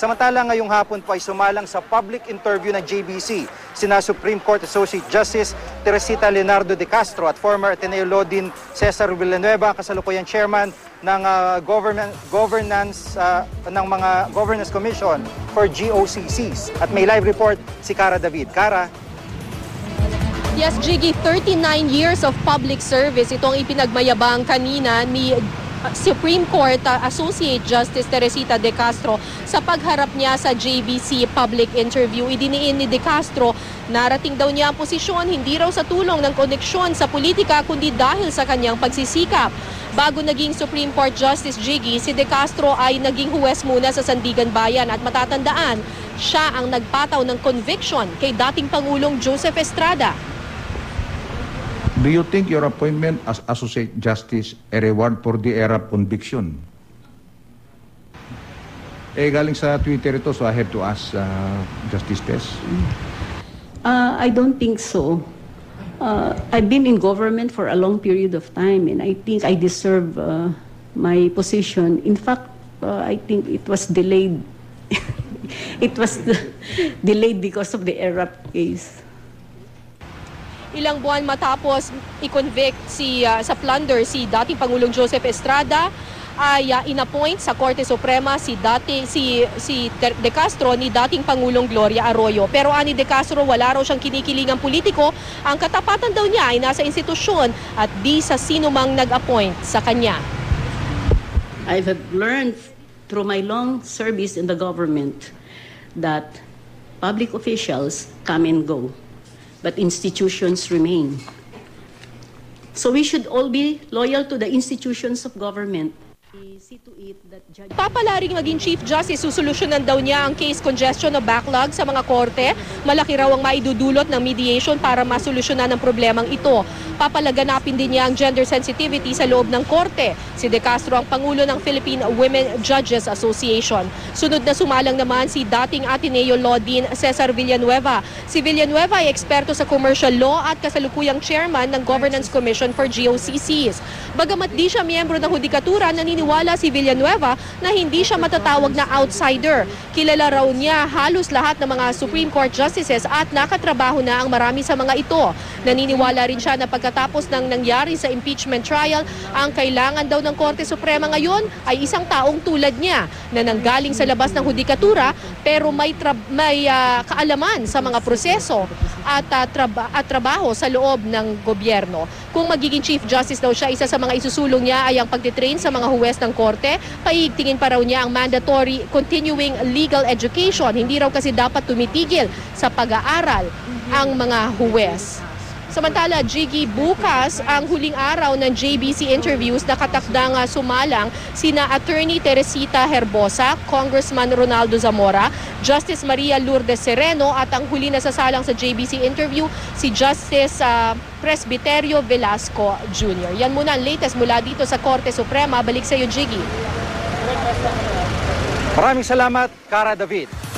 Samantala ngayong hapon po ay sumalang sa public interview ng JBC sina Supreme Court Associate Justice Teresita Leonardo de Castro at former Ateneo Dean Cesar Villanueva, kasalukuyang chairman ng ah, government governance ah, ng mga governance commission for GOCCs. At may live report si Cara David. Cara, Yes, Jiggy, 39 years of public service. Ito ang ipinagmayabang kanina ni uh, Supreme Court uh, Associate Justice Teresita De Castro sa pagharap niya sa JBC public interview. Idiniin ni De Castro, narating daw niya ang posisyon hindi raw sa tulong ng koneksyon sa politika kundi dahil sa kanyang pagsisikap. Bago naging Supreme Court Justice Jiggy, si De Castro ay naging huwes muna sa Sandigan Bayan at matatandaan, siya ang nagpataw ng conviction kay dating Pangulong Joseph Estrada. Do you think your appointment as Associate Justice a reward for the era of conviction? Eh, galing sa Twitter ito, so I have to ask uh, Justice Tess. Uh, I don't think so. Uh, I've been in government for a long period of time, and I think I deserve uh, my position. In fact, uh, I think it was delayed. it was delayed because of the ERAP case. Ilang buwan matapos i-convict si ah, sa plunder si dating Pangulong Joseph Estrada ay ah, inappoint sa Korte Suprema si dati si si De Castro ni dating Pangulong Gloria Arroyo. Pero ani De Castro wala raw siyang kinikilingang politiko. Ang katapatan daw niya ay nasa institusyon at di sa sino mang nag-appoint sa kanya. I have learned through my long service in the government that public officials come and go, but institutions remain. So we should all be loyal to the institutions of government. See that judge- Papalaring maging Chief Justice, susolusyonan daw niya ang case congestion o backlog sa mga korte. Malaki raw ang maidudulot ng mediation para masolusyonan ang problemang ito. Papalaganapin din niya ang gender sensitivity sa loob ng korte. Si De Castro ang Pangulo ng Philippine Women Judges Association. Sunod na sumalang naman si dating Ateneo Law Dean Cesar Villanueva. Si Villanueva ay eksperto sa commercial law at kasalukuyang chairman ng Governance Commission for GOCCs. Bagamat di siya miyembro ng hudikatura, naniniwala si Villanueva na hindi siya matatawag na outsider. Kilala raw niya halos lahat ng mga Supreme Court justices at nakatrabaho na ang marami sa mga ito. Naniniwala rin siya na pagkatapos ng nangyari sa impeachment trial, ang kailangan daw ng Korte Suprema ngayon ay isang taong tulad niya na nanggaling sa labas ng hudikatura pero may, may ah, kaalaman sa mga proseso at, ah, traba- at trabaho sa loob ng gobyerno. Kung magiging Chief Justice daw siya, isa sa mga isusulong niya ay ang pagtitrain sa mga huwes ng korte. Paigtingin pa raw niya ang mandatory continuing legal education. Hindi raw kasi dapat tumitigil sa pag-aaral ang mga huwes. Samantala, Jiggy, bukas ang huling araw ng JBC interviews na katakdang sumalang sina Attorney Teresita Herbosa, Congressman Ronaldo Zamora, Justice Maria Lourdes Sereno at ang huli na sasalang sa JBC interview si Justice ah, Presbiterio Velasco Jr. Yan muna ang latest mula dito sa Korte Suprema. Balik sa iyo, Jiggy. maraming salamat, Cara David.